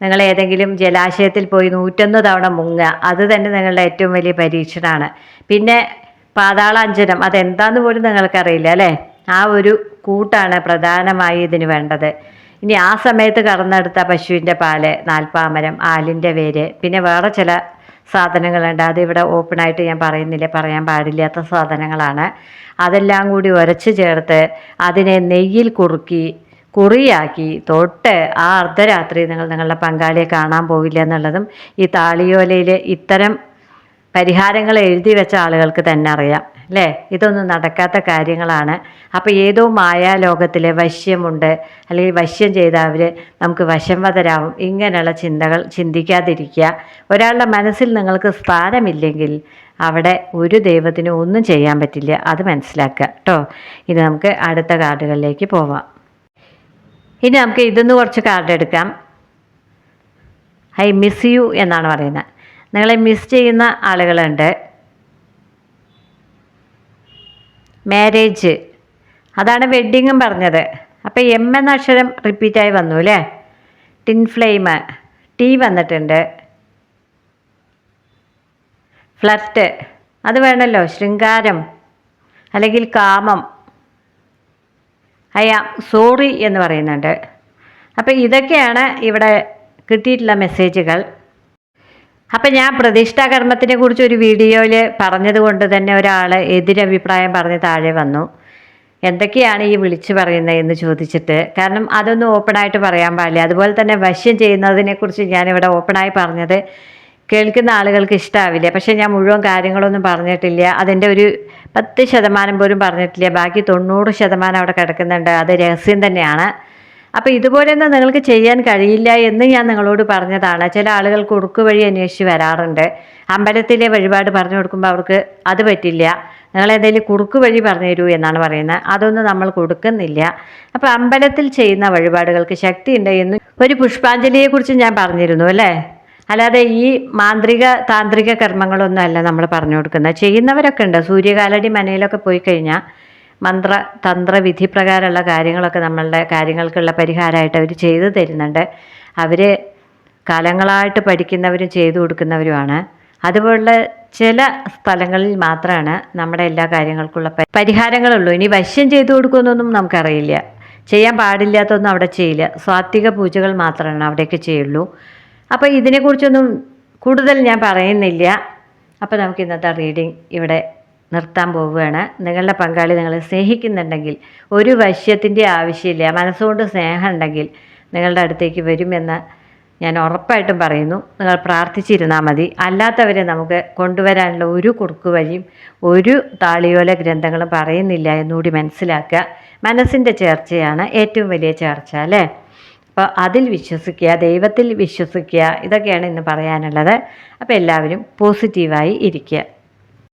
നിങ്ങൾ ഏതെങ്കിലും ജലാശയത്തിൽ പോയി നൂറ്റൊന്ന് തവണ മുങ്ങുക. അത് തന്നെ നിങ്ങളുടെ ഏറ്റവും വലിയ പരീക്ഷണമാണ് പിന്നെ പാതാളാഞ്ചനം അതെന്താന്ന് പോലും നിങ്ങൾക്കറിയില്ല അല്ലേ? ആ ഒരു കൂട്ടാണ് പ്രധാനമായി ഇതിന് വേണ്ടത്. ഇനി ആ സമയത്ത് കറന്നെടുത്ത പശുവിന്റെ പാൽ നാൽപ്പാമരം ആലിന്റെ വേര് പിന്നെ വേറെ ചില സാധനങ്ങളുണ്ട്. അത് ഇവിടെ ഓപ്പണായിട്ട് ഞാൻ പറയുന്നില്ല പറയാൻ പാടില്ലാത്ത സാധനങ്ങളാണ്. അതെല്ലാം കൂടി ഉരച്ച് ചേർത്ത് അതിനെ നെയ്യിൽ കുറുക്കി കുറിയാക്കി. തൊട്ട് ആ അർദ്ധരാത്രി നിങ്ങൾ നിങ്ങളുടെ പങ്കാളിയെ കാണാൻ പോവില്ല എന്നുള്ളതും ഈ താളിയോലയിൽ ഇത്തരം പരിഹാരങ്ങൾ എഴുതി വെച്ച ആളുകൾക്ക് തന്നെ അറിയാം അല്ലേ? ഇതൊന്നും നടക്കാത്ത കാര്യങ്ങളാണ്. അപ്പോൾ ഏതോ മായാലോകത്തിലെ വശ്യമുണ്ട് അല്ലെങ്കിൽ വശ്യം ചെയ്ത അവർ നമുക്ക് വശംവതരാവും. ഇങ്ങനെയുള്ള ചിന്തകൾ ചിന്തിക്കാതിരിക്കുക. ഒരാളുടെ മനസ്സിൽ നിങ്ങൾക്ക് സ്ഥാനമില്ലെങ്കിൽ അവിടെ ഒരു ദൈവത്തിനും ഒന്നും ചെയ്യാൻ പറ്റില്ല. അത് മനസ്സിലാക്കുക. കേട്ടോ ഇനി നമുക്ക് അടുത്ത കാർഡുകളിലേക്ക് പോവാം. ഇനി നമുക്ക് ഇതൊന്ന് കുറച്ച് കാർഡ് എടുക്കാം. ഐ മിസ് യു എന്നാണ് പറയുന്നത്. നിങ്ങളെ മിസ് ചെയ്യുന്ന ആളുകളുണ്ട്. മാരേജ് അതാണ് വെഡ്ഡിങ്ങും പറഞ്ഞത്. അപ്പോൾ എം എന്ന അക്ഷരം റിപ്പീറ്റായി വന്നു അല്ലേ ടിൻ ഫ്ലെയിം ടി വന്നിട്ടുണ്ട്. ഫ്ലർട്ട് അത് വേണമല്ലോ ശൃംഗാരം. അല്ലെങ്കിൽ കാമം. അയ്യ സോറി എന്ന് പറയുന്നുണ്ട്. അപ്പോൾ ഇതൊക്കെയാണ് ഇവിടെ കിട്ടിയിട്ടുള്ള മെസ്സേജുകൾ. അപ്പം ഞാൻ പ്രതിഷ്ഠാ കർമ്മത്തിനെ കുറിച്ച് ഒരു വീഡിയോയിൽ പറഞ്ഞതുകൊണ്ട് തന്നെ ഒരാൾ എതിരഭിപ്രായം പറഞ്ഞ് താഴെ വന്നു. എന്തൊക്കെയാണ് ഈ വിളിച്ചു പറയുന്നത് എന്ന് ചോദിച്ചിട്ട്. കാരണം അതൊന്നും ഓപ്പണായിട്ട് പറയാൻ പാടില്ല. അതുപോലെ തന്നെ വശ്യം ചെയ്യുന്നതിനെക്കുറിച്ച് ഞാനിവിടെ ഓപ്പണായി പറഞ്ഞത് കേൾക്കുന്ന ആളുകൾക്ക് ഇഷ്ടാവില്ല. പക്ഷേ ഞാൻ മുഴുവൻ കാര്യങ്ങളൊന്നും പറഞ്ഞിട്ടില്ല. അതിന്റെ ഒരു പത്ത് ശതമാനം പോലും പറഞ്ഞിട്ടില്ല. ബാക്കി തൊണ്ണൂറ് ശതമാനം അവിടെ കിടക്കുന്നുണ്ട്. അത് രഹസ്യം തന്നെയാണ്. അപ്പോൾ ഇതുപോലെയൊന്നും നിങ്ങൾക്ക് ചെയ്യാൻ കഴിയില്ല എന്ന് ഞാൻ നിങ്ങളോട് പറഞ്ഞതാണ്. ചില ആളുകൾ കുറുക്ക് വഴി അന്വേഷിച്ച് വരാറുണ്ട്. അമ്പലത്തിലെ വഴിപാട് പറഞ്ഞു കൊടുക്കുമ്പോൾ അവർക്ക് അത് പറ്റില്ല. നിങ്ങൾ ഏതെങ്കിലും കുറുക്ക് വഴി പറഞ്ഞു തരൂ എന്നാണ് പറയുന്നത്. അതൊന്നും നമ്മൾ കൊടുക്കുന്നില്ല. അപ്പോൾ അമ്പലത്തിൽ ചെയ്യുന്ന വഴിപാടുകൾക്ക് ശക്തിയുണ്ട് എന്ന് ഒരു പുഷ്പാഞ്ജലിയെക്കുറിച്ച് ഞാൻ പറഞ്ഞിരുന്നു അല്ലേ? അല്ലാതെ ഈ മാന്ത്രിക താന്ത്രിക കർമ്മങ്ങളൊന്നും അല്ല നമ്മൾ പറഞ്ഞു കൊടുക്കുന്നത്. ചെയ്യുന്നവരൊക്കെ ഉണ്ട്. സൂര്യകാലടി മനയിലൊക്കെ പോയി കഴിഞ്ഞാൽ മന്ത്ര തന്ത്ര വിധി പ്രകാരമുള്ള കാര്യങ്ങളൊക്കെ നമ്മളുടെ കാര്യങ്ങൾക്കുള്ള പരിഹാരമായിട്ട് അവർ ചെയ്തു തരുന്നുണ്ട്. അവർ കാലങ്ങളായിട്ട് പഠിക്കുന്നവരും ചെയ്തു കൊടുക്കുന്നവരുമാണ്. അതുപോലുള്ള ചില സ്ഥലങ്ങളിൽ മാത്രമാണ് നമ്മുടെ എല്ലാ കാര്യങ്ങൾക്കുള്ള പരിഹാരങ്ങളുള്ളൂ. ഇനി വശ്യം ചെയ്തു കൊടുക്കുമെന്നൊന്നും നമുക്കറിയില്ല. ചെയ്യാൻ പാടില്ലാത്തൊന്നും അവിടെ ചെയ്യില്ല. സ്വാത്വിക പൂജകൾ മാത്രമാണ് അവിടെയൊക്കെ ചെയ്യുള്ളൂ. അപ്പോൾ ഇതിനെക്കുറിച്ചൊന്നും കൂടുതൽ ഞാൻ പറയുന്നില്ല. അപ്പോൾ നമുക്ക് ഇന്നത്തെ റീഡിംഗ് ഇവിടെ നിർത്താൻ പോവുകയാണ്. നിങ്ങളുടെ പങ്കാളി നിങ്ങളെ സ്നേഹിക്കുന്നുണ്ടെങ്കിൽ ഒരു വശ്യത്തിന്റെ ആവശ്യമില്ല. മനസ്സുകൊണ്ട് സ്നേഹം ഉണ്ടെങ്കിൽ നിങ്ങളുടെ അടുത്തേക്ക് വരുമെന്ന് ഞാൻ ഉറപ്പായിട്ടും പറയുന്നു. നിങ്ങൾ പ്രാർത്ഥിച്ചിരുന്നാൽ മതി. അല്ലാത്തവരെ നമുക്ക് കൊണ്ടുവരാനുള്ള ഒരു കുറുക്ക് വഴിയും ഒരു താളിയോല ഗ്രന്ഥങ്ങളും പറയുന്നില്ല എന്നുകൂടി മനസ്സിലാക്കുക. മനസ്സിന്റെ ചേർച്ചയാണ് ഏറ്റവും വലിയ ചേർച്ച അല്ലേ? അപ്പോൾ അതിൽ വിശ്വസിക്കുക ദൈവത്തിൽ വിശ്വസിക്കുക ഇതൊക്കെയാണ് ഇന്ന് പറയാനുള്ളത്. അപ്പോൾ എല്ലാവരും പോസിറ്റീവായി ഇരിക്കുക.